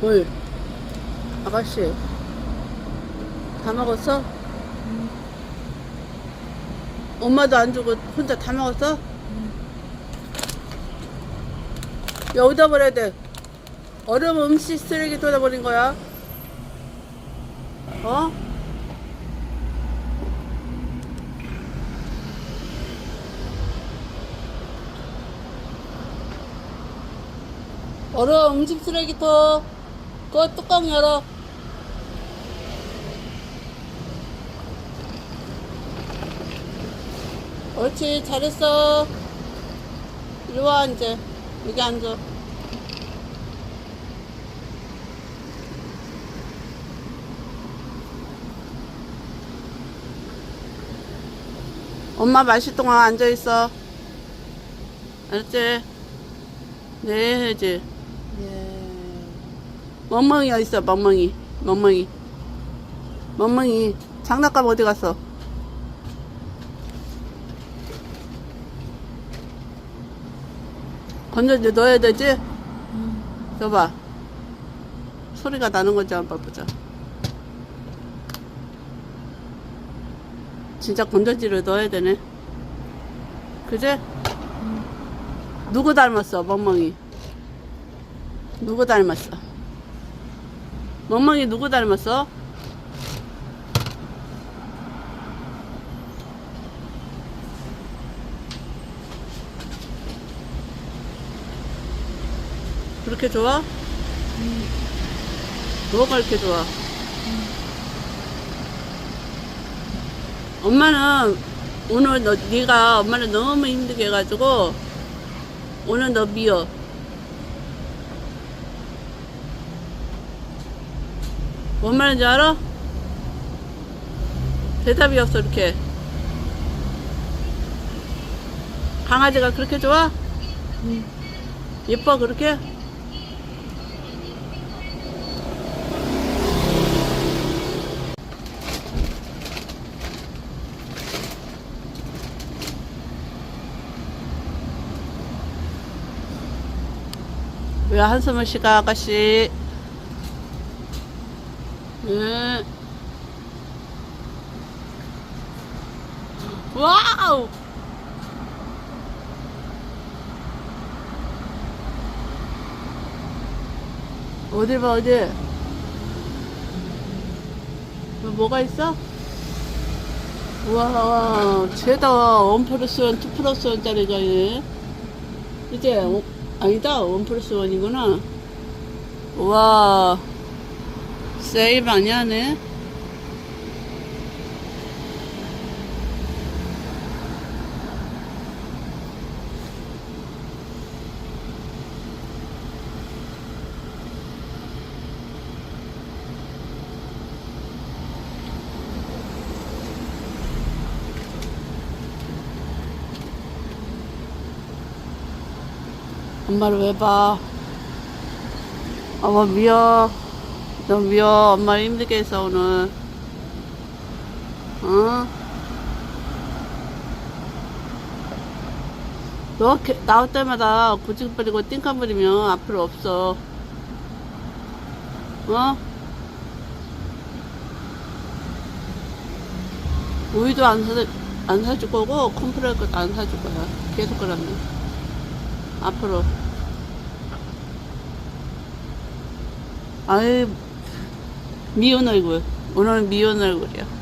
뭘? 아가씨 다 먹었어? 엄마도 안 주고 혼자 다 먹었어? 여기다 버려야 돼 얼음 음식 쓰레기통에다 버린 거야 어? 얼음 음식 쓰레기통 그거 뚜껑 열어 옳지 잘했어. 이리 와 이제. 여기 앉아. 엄마 마실 동안 앉아있어. 알았지? 네 해야지. 예. 멍멍이 어디 있어 멍멍이? 멍멍이. 멍멍이 장난감 어디 갔어 건전지 넣어야 되지? 줘봐. 소리가 나는 건지 한번 보자. 진짜 건전지를 넣어야 되네. 그제? 누구 닮았어 멍멍이? 누구 닮았어? 멍멍이 누구 닮았어? 그렇게 좋아? 뭐가 이렇게 좋아? 엄마는 오늘 너 네가 엄마를 너무 힘들게 해가지고 오늘 너 미워. 뭔 말인지 알아? 대답이 없어 이렇게 강아지가 그렇게 좋아? 예뻐 그렇게? 왜 한숨을 쉬가 아가씨 응. 와우! 어디 봐, 어디? 뭐, 뭐가 있어? 우와, 죄다. 원 플러스 원, 투 플러스 원짜리가 있네. 이제, 어, 아니다. 원 플러스 원이구나. 우와. 세일 많이 하네. 엄마를 왜 봐? 어머 미워. 너 미워. 엄마 힘들게 했어 오늘. 어? 너 나올 때마다 고집 부리고 띵까 부리면 앞으로 없어. 어? 우유도 안 사, 안 사줄 거고, 컴프레 것도 안 사줄 거야. 계속 그러면. 앞으로. 아이, 미운 얼굴. 오늘은 미운 얼굴이야.